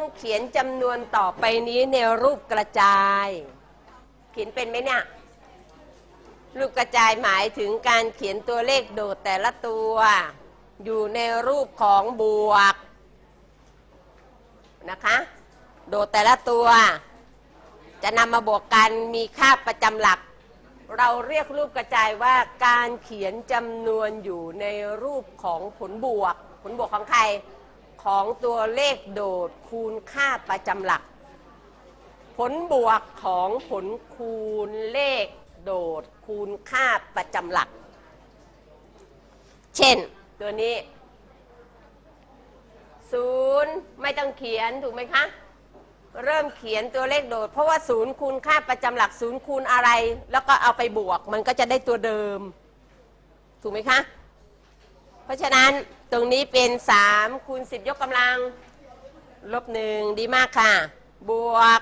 ต้องเขียนจำนวนต่อไปนี้ในรูปกระจาย เขียนเป็นไหมเนี่ย รูปกระจายหมายถึงการเขียนตัวเลขโดดแต่ละตัว อยู่ในรูปของบวกนะคะ โดดแต่ละตัว จะนำมาบวกกันมีค่าประจำหลัก เราเรียกรูปกระจายว่าการเขียนจำนวนอยู่ในรูปของผลบวก ผลบวกของใคร ของตัวเลขโดดคูณค่าประจำหลัก ผลบวกของผลคูณเลขโดดคูณค่าประจำหลัก เช่นตัวนี้ศูนย์ไม่ต้องเขียนถูกไหมคะ เริ่มเขียนตัวเลขโดด เพราะว่าศูนย์คูณค่าประจำหลักศูนย์คูณอะไร แล้วก็เอาไปบวกมันก็จะได้ตัวเดิม ถูกไหมคะ เพราะฉะนั้น ตรงนี้เป็น3คูณ10 ยกกำลัง ลบหนึ่งดีมากค่ะ บวก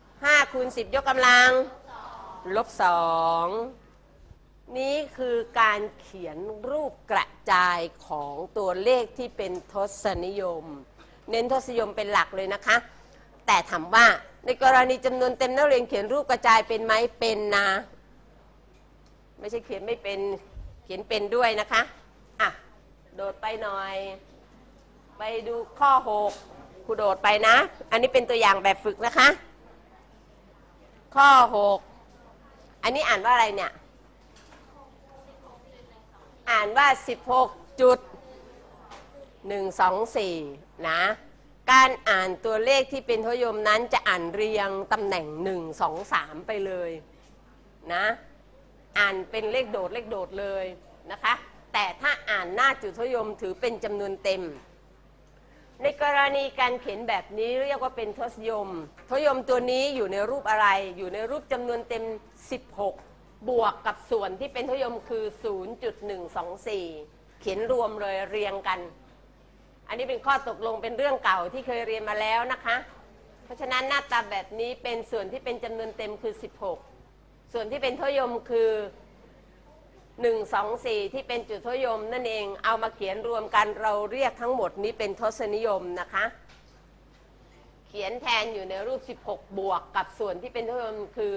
5คูณ10 ยกกำลัง ลบสองนี่คือการเขียนรูปกระจายของตัวเลขที่เป็นทศนิยม เน้นทศนิยมเป็นหลักเลยนะคะ แต่ถามว่าในกรณีจำนวนเต็มนักเรียนเขียนรูปกระจายเป็นไหมเป็นนะ ไม่ใช่เขียนไม่เป็นเขียนเป็นด้วยนะคะ โดดไปหน่อย ไปดูข้อ6ครูโดดไปนะ อันนี้เป็นตัวอย่างแบบฝึกนะคะ ข้อ6อันนี้อ่านว่าอะไรเนี่ย อ่านว่า 16จุด1 2 4 นะ การอ่านตัวเลขที่เป็นทศยมนั้นจะอ่านเรียงตำแหน่ง 1 2 3 ไปเลยนะ อ่านเป็นเลขโดดเลขโดดเลยนะคะ แต่ถ้าอ่านหน้าจุดทศยมถือเป็นจำนวนเต็ม ในกรณีการเขียนแบบนี้เรียกว่าเป็นทศยม ทศยมตัวนี้อยู่ในรูปอะไร อยู่ในรูปจำนวนเต็ม 16 บวกกับส่วนที่เป็นทศยมคือ 0.124 เขียนรวมเลยเรียงกัน อันนี้เป็นข้อตกลงเป็นเรื่องเก่าที่เคยเรียนมาแล้วนะคะ เพราะฉะนั้นหน้าตาแบบนี้เป็นส่วนที่เป็นจำนวนเต็มคือ 16 ส่วนที่เป็นทศยมคือ 1 2 4 ที่เป็นจุดทศนิยมนั่นเองเอามาเขียนรวมกันเราเรียกทั้งหมดนี้เป็นทศนิยมนะคะ เขียนแทนอยู่ในรูป 16 บวกกับส่วนที่เป็นทศนิยมคือ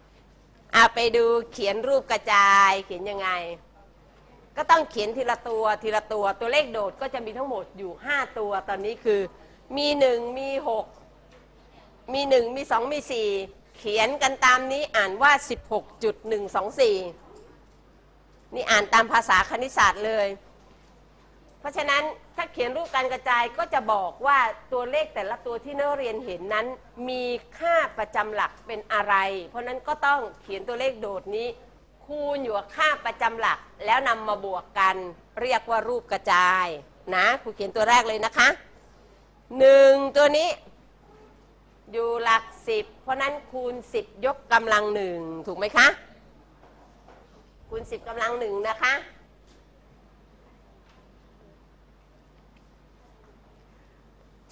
0.124อาไปดูเขียนรูปกระจายเขียนยังไง ก็ต้องเขียนทีละตัวทีละตัวตัวเลขโดดก็จะมีทั้งหมดอยู่ 5 ตัวตอนนี้คือมี 1 มี 6 มี 1 มี 2 มี 4 ขียนกันตามนี้อ่านว่า 16.124 นี่อ่านตามภาษาคณิตศาสตร์เลย เพราะฉะนั้นถ้าเขียนรูปการกระจายก็จะบอกว่าตัวเลขแต่ละตัวที่นักเรียนเห็นนั้น มีค่าประจำหลักเป็นอะไร เพราะนั้นก็ต้องเขียนตัวเลขโดดนี้ คูณอยู่กับค่าประจำหลัก แล้วนำมาบวกกัน เรียกว่ารูปกระจายนะครูเขียนตัวแรกเลยนะคะหนึ่งตัวนี้ อยู่หลักสิบเพราะนั้นคูณสิบยกกำลังหนึ่งถูกไหมคะ คูณสิบกำลังหนึ่งนะคะ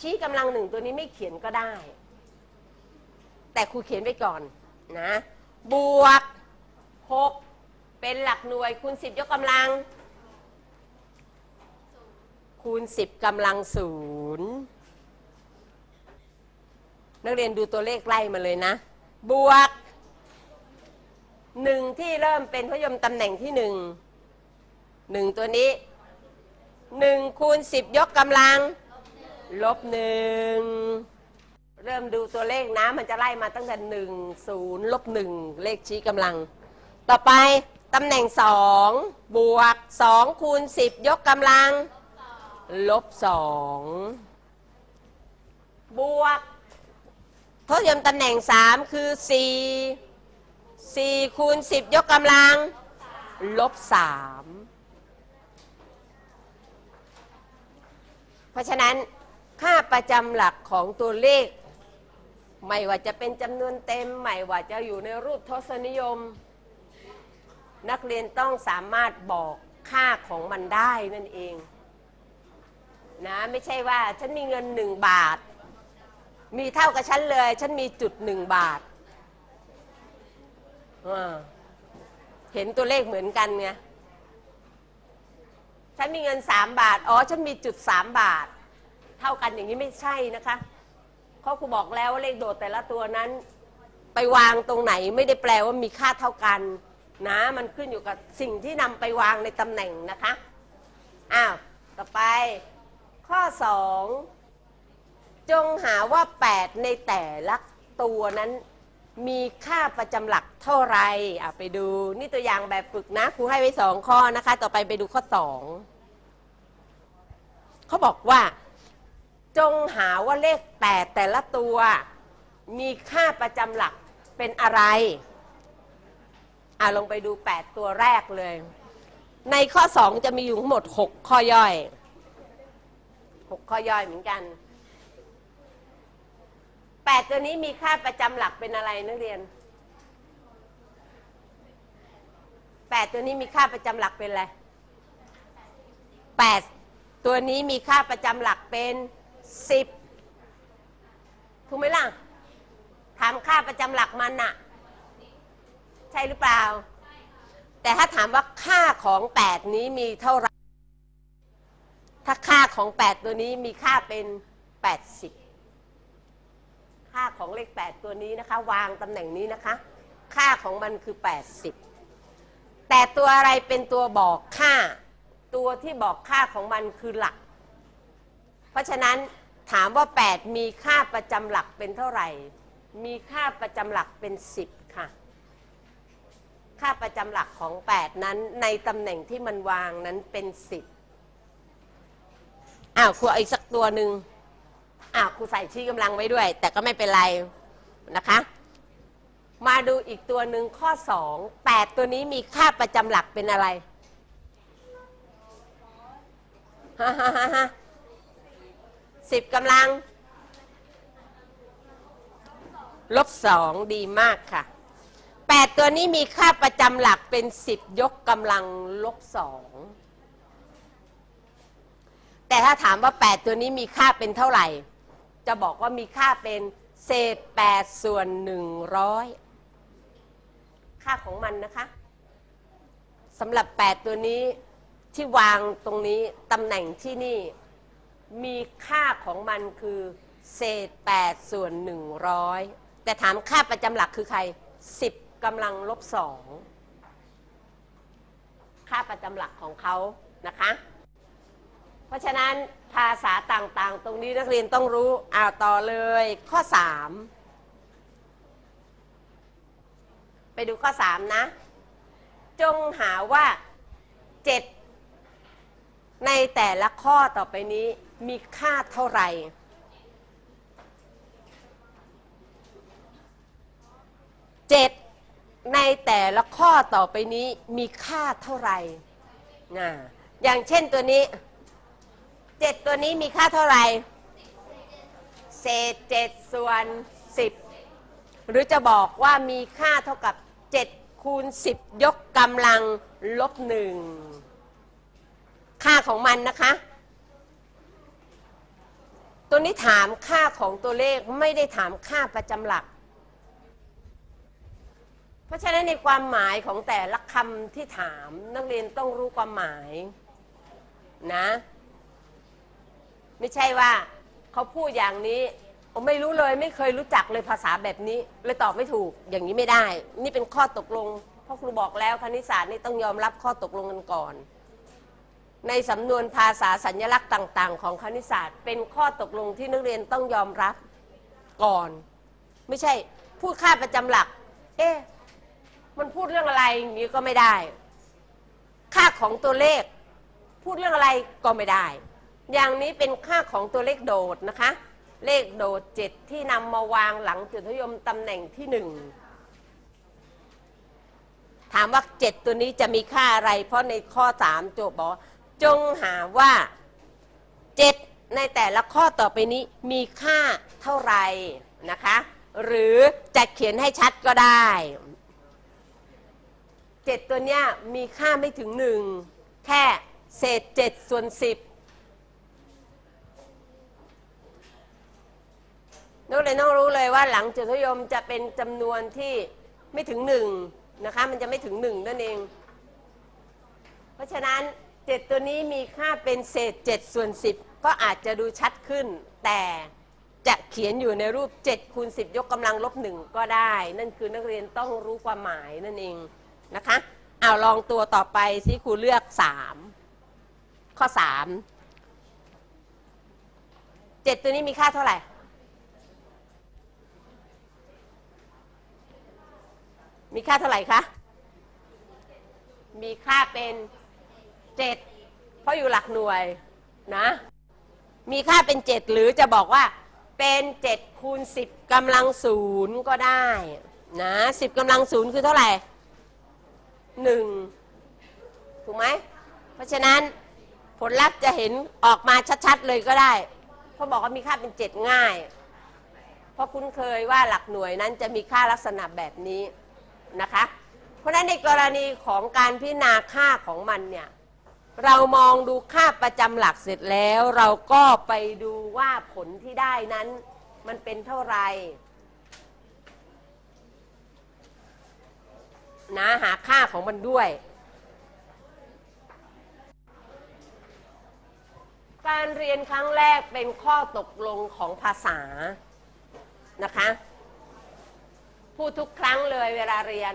ชี้กำลังหนึ่งตัวนี้ไม่เขียนก็ได้ แต่ครูเขียนไปก่อนนะ บวกหกเป็นหลักหน่วย คูณสิบยกกำลัง คูณสิบกำลังศูนย์ นักเรียนดูตัวเลขไล่มาเลยนะ บวกหนึ่งที่เริ่มเป็นพยมตำแหน่งที่หนึ่งหนึ่งตัวนี้หนึ่งคูณสิบยกกำลัง ลบหนึ่งเริ่มดูตัวเลขนะมันจะไล่มาตั้งแต่หนึ่งศูนย์ลบหนึ่งเลขชี้กำลัง ต่อไปตำแหน่งสองบวกสองคูณสิบยกกำลัง ลบสองบวก ทศนิยมตำแหน่งสามคือสี่สี่คูณสิบยกกำลัง ลบสามเพราะฉะนั้นค่าประจำหลักของตัวเลข ไม่ว่าจะเป็นจำนวนเต็ม ไม่ว่าจะอยู่ในรูปทศนิยม นักเรียนต้องสามารถบอกค่าของมันได้นั่นเองนะไม่ใช่ว่าฉันมีเงินหนึ่งบาท มีเท่ากับฉันเลย ฉันมีจุดหนึ่งบาท เห็นตัวเลขเหมือนกันไง ฉันมีเงินสามบาท อ๋อ ฉันมีจุดสามบาท เท่ากันอย่างนี้ไม่ใช่นะคะเขาครูบอกแล้วว่าเลขโดดแต่ละตัวนั้น ไปวางตรงไหนไม่ได้แปลว่ามีค่าเท่ากัน นะ มันขึ้นอยู่กับสิ่งที่นำไปวางในตำแหน่งนะคะ อ้าว ต่อไปข้อ2 จงหาว่า 8 ในแต่ละตัวนั้นมีค่าประจำหลักเท่าไหรอะไปดู นี่ตัวอย่างแบบฝึกนะครูให้ไว้สองข้อนะคะ ต่อไปไปดูข้อ2เขาบอกว่า จงหาว่าเลข8แต่ละตัว มีค่าประจำหลักเป็นอะไรอะลงไปดู8ตัวแรกเลย ในข้อ2จะมีอยู่ทั้งหมด6ข้อย่อย6ข้อย่อยเหมือนกัน 8ตัวนี้มีค่าประจำหลักเป็นอะไรนักเรียน8ตัวนี้มีค่าประจำหลักเป็นอะไร8ตัวนี้มีค่าประจำหลักเป็น10ถูกไหมล่ะถามค่าประจำหลักมันน่ะใช่หรือเปล่า แต่ถ้าถามว่าค่าของ8นี้มีเท่าไหร่ถ้าค่าของ8ตัวนี้มีค่าเป็น80 ค่าของเลข 8 ตัวนี้นะคะ วางตำแหน่งนี้นะคะ ค่าของมันคือ 80 แต่ตัวอะไรเป็นตัวบอกค่า ตัวที่บอกค่าของมันคือหลัก เพราะฉะนั้นถามว่า 8 มีค่าประจำหลักเป็นเท่าไหร่ มีค่าประจำหลักเป็น 10 ค่ะ ค่าประจำหลักของ 8 นั้นในตำแหน่งที่มันวางนั้นเป็น 10อ้าวครูเอาอีกสักตัวหนึ่ง อ้าวครูใส่ชี้กำลังไว้ด้วย แต่ก็ไม่เป็นไรนะคะ มาดูอีกตัวหนึ่งข้อ2 8ตัวนี้มีค่าประจำหลักเป็นอะไรฮ่าฮ่าฮ่าสิบกำลัง ลบสองดีมากค่ะแปดตัวนี้มีค่าประจำหลักเป็นสิบยกกำลังลบสองแต่ถ้าถามว่า8ตัวนี้มีค่าเป็นเท่าไหร่ จะบอกว่ามีค่าเป็นเศษ8ส่วน 100 ค่าของมันนะคะสำหรับ 8 ตัวนี้ที่วางตรงนี้ตำแหน่งที่นี่มีค่าของมันคือเศษ 8 ส่วน 100 แต่ถามค่าประจำหลักคือใคร 10กำลังลบ 2 ค่าประจำหลักของเขานะคะ เพราะฉะนั้นภาษาต่างๆ ตรงนี้นักเรียนต้องรู้อ่าต่อเลย ข้อ 3 ไปดูข้อ 3 นะ จงหาว่า 7 ในแต่ละข้อต่อไปนี้มีค่าเท่าไหร่7ในแต่ละข้อต่อไปนี้มีค่าเท่าไหร่อ่าอย่างเช่นตัวนี้ เจ็ดตัวนี้มีค่าเท่าไหร่ เศษเจ็ดส่วนสิบหรือจะบอกว่ามีค่าเท่ากับเจ็ดคูณสิบยกกำลังลบหนึ่งค่าของมันนะคะ ตัวนี้ถามค่าของตัวเลขไม่ได้ถามค่าประจำหลัก เพราะฉะนั้นในความหมายของแต่ละคำที่ถามนักเรียนต้องรู้ความหมายนะ ไม่ใช่ว่าเขาพูดอย่างนี้ผมไม่รู้เลยไม่เคยรู้จักเลยภาษาแบบนี้เลยตอบไม่ถูกอย่างนี้ไม่ได้ นี่เป็นข้อตกลงเพราะครูบอกแล้วคณิตศาสตร์นี่ต้องยอมรับข้อตกลงกันก่อน ในสำนวนภาษาสัญลักษณ์ต่าง ๆ ของคณิตศาสตร์ เป็นข้อตกลงที่นักเรียนต้องยอมรับก่อน ไม่ใช่พูดค่าประจำหลัก เอ๊ะมันพูดเรื่องอะไรอย่างนี้ก็ไม่ได้ ค่าของตัวเลข พูดเรื่องอะไรก็ไม่ได้ อย่างนี้เป็นค่าของตัวเลขโดดนะคะ เลขโดดเจ็ดที่นำมาวางหลังจุดนิยมตำแหน่งที่หนึ่งถามว่าเจ็ดตัวนี้จะมีค่าอะไร เพราะในข้อสามโจบอกจงหาว่าเจ็ดในแต่ละข้อต่อไปนี้มีค่าเท่าไหร่นะคะ หรือจะเขียนให้ชัดก็ได้ 7 ตัวเนี้ยมีค่าไม่ถึง 1 แค่เศษ 7 ส่วน 10 นักเรียนต้องรู้เลยว่าหลังจุดทยมจะเป็นจำนวนที่ไม่ถึงหนึ่งนะคะ มันจะไม่ถึงหนึ่งนั่นเอง เพราะฉะนั้นเจ็ดตัวนี้มีค่าเป็นเศษเจ็ดส่วนสิบก็อาจจะดูชัดขึ้น แต่จะเขียนอยู่ในรูป7คูณ10 ยกกำลังลบหนึ่งก็ได้ นั่นคือนักเรียนต้องรู้ความหมายนั่นเองนะคะเอาลองตัวต่อไปสิครูเลือก 3 ข้อ 3 7 ตัวนี้มีค่าเท่าไหร่ มีค่าเท่าไหร่คะ มีค่าเป็น7เพราะอยู่หลักหน่วยนะ มีค่าเป็น7หรือจะบอกว่าเป็น7คูณ10กำลังศูนย์ก็ได้นะ10กำลังศูนย์คือเท่าไหร่1ถูกไหม เพราะฉะนั้นผลลัพธ์จะเห็นออกมาชัดๆเลยก็ได้ เพราะบอกว่ามีค่าเป็น7ง่าย เพราะคุ้นเคยว่าหลักหน่วยนั้นจะมีค่าลักษณะแบบนี้ นะคะ เพราะฉะนั้นในกรณีของการพิจารณาค่าของมันเนี่ยเรามองดูค่าประจำหลักเสร็จแล้ว เราก็ไปดูว่าผลที่ได้นั้น มันเป็นเท่าไหร่นะหาค่าของมันด้วย การเรียนครั้งแรกเป็นข้อตกลงของภาษานะคะ พูดทุกครั้งเลยเวลาเรียน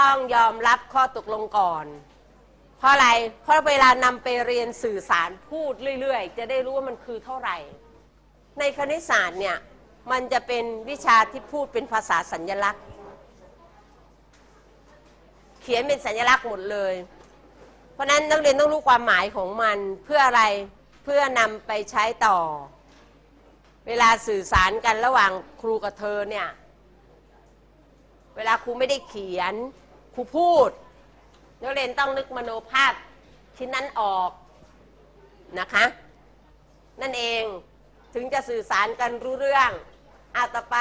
ต้องยอมรับข้อตกลงก่อน เพราะอะไร เพราะเวลานำไปเรียนสื่อสารพูดเรื่อยๆ จะได้รู้ว่ามันคือเท่าไหร่ ในคณิตศาสตร์เนี่ยมันจะเป็นวิชาที่พูดเป็นภาษาสัญญลักษณ์ เขียนเป็นสัญลักษณ์หมดเลย เพราะฉะนั้นนักเรียนต้องรู้ความหมายของมันเพื่ออะไรเพื่อนำไปใช้ต่อ เวลาสื่อสารกันระหว่างครูกับเธอเนี่ย เวลาครูไม่ได้เขียน ครูพูด นักเรียนต้องนึกมโนภาพชิ้นนั้นออกนะคะ นั่นเองถึงจะสื่อสารกันรู้เรื่องอะต่อไป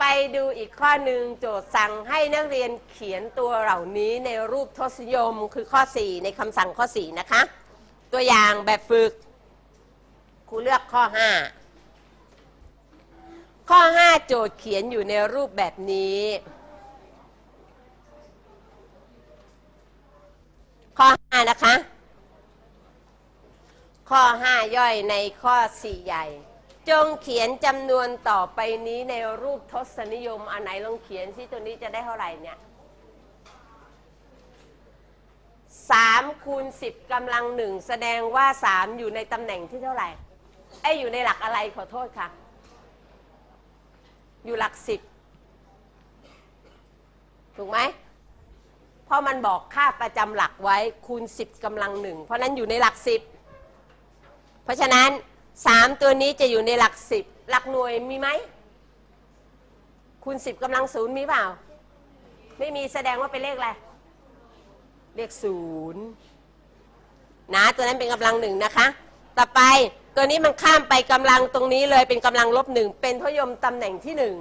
ไปดูอีกข้อหนึ่งโจทย์สั่งให้นักเรียนเขียนตัวเหล่านี้ในรูปทศนิยมคือข้อ 4 ในคำสั่งข้อ 4 นะคะ ตัวอย่างแบบฝึกครูเลือกข้อ 5 ข้อ 5 โจทย์เขียนอยู่ในรูปแบบนี้ ข้อ 5 นะคะ ข้อ 5 ย่อยในข้อ 4 ใหญ่ จงเขียนจำนวนต่อไปนี้ในรูปทศนิยมอันไหนลองเขียนซิตัวนี้จะได้เท่าไหร่เนี่ย3คูณ10กำลังหนึ่งแสดงว่า3อยู่ในตำแหน่งที่เท่าไหร่ไอ้อยู่ในหลักอะไรขอโทษค่ะ อยู่หลัก10ถูกไหมเพราะมันบอกค่าประจำหลักไว้คูณ 10กำลังหนึ่งเพราะนั้นอยู่ในหลัก10เพราะฉะนั้น 3 ตัวนี้จะอยู่ในหลัก10หลักหน่วยมีไหมคูณ 10กำลังศูนย์มีเปล่า ไม่มีแสดงว่าเป็นเลขอะไร เลขศูนย์นะตัวนั้นเป็นกำลังหนึ่งนะคะ ต่อไป ตัวนี้มันข้ามไปกำลังตรงนี้เลยเป็นกำลังลบหนึ่งเป็นทศนิยมตำแหน่งที่หนึ่ง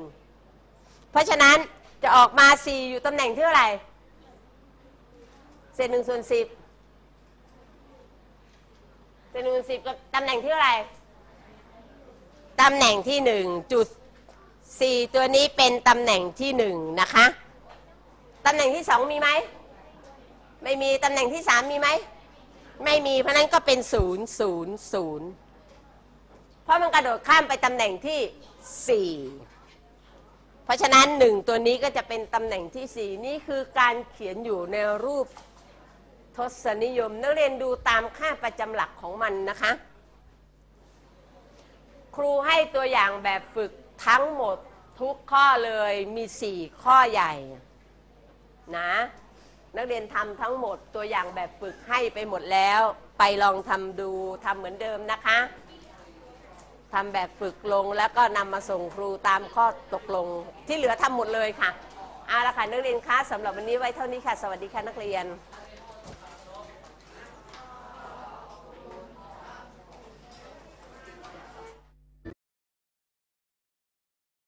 เพราะฉะนั้นจะออกมา4อยู่ตำแหน่งที่เท่าไหร่เศษหนึ่งส่วนสิบเศษหนึ่งส่วนสิบกับตำแหน่งที่เท่าไหร่ตำแหน่งที่หนึ่งจุดสี่ตัวนี้เป็นตำแหน่งที่หนึ่งนะคะตำแหน่งที่สองมีไหมไม่มีตำแหน่งที่สามมีไหมไม่มีเพราะนั้นก็เป็นศูนย์ศูนย์ศูนย์ เพราะมันกระโดดข้ามไปตำแหน่งที่สี่เพราะฉะนั้นหนึ่งตัวนี้ก็จะเป็นตำแหน่งที่สี่นี่คือการเขียนอยู่ในรูปทศนิยม นักเรียนดูตามค่าประจำหลักของมันนะคะ ครูให้ตัวอย่างแบบฝึกทั้งหมดทุกข้อเลยมี 4 ข้อใหญ่นะนักเรียนทำทั้งหมดตัวอย่างแบบฝึกให้ไปหมดแล้ว ไปลองทำดูทำเหมือนเดิมนะคะ ทำแบบฝึกลงแล้วก็นำมาส่งครูตามข้อตกลง ที่เหลือทำหมดเลยค่ะเอาละค่ะนักเรียนคะสำหรับวันนี้ไว้เท่านี้ค่ะ สวัสดีค่ะนักเรียน「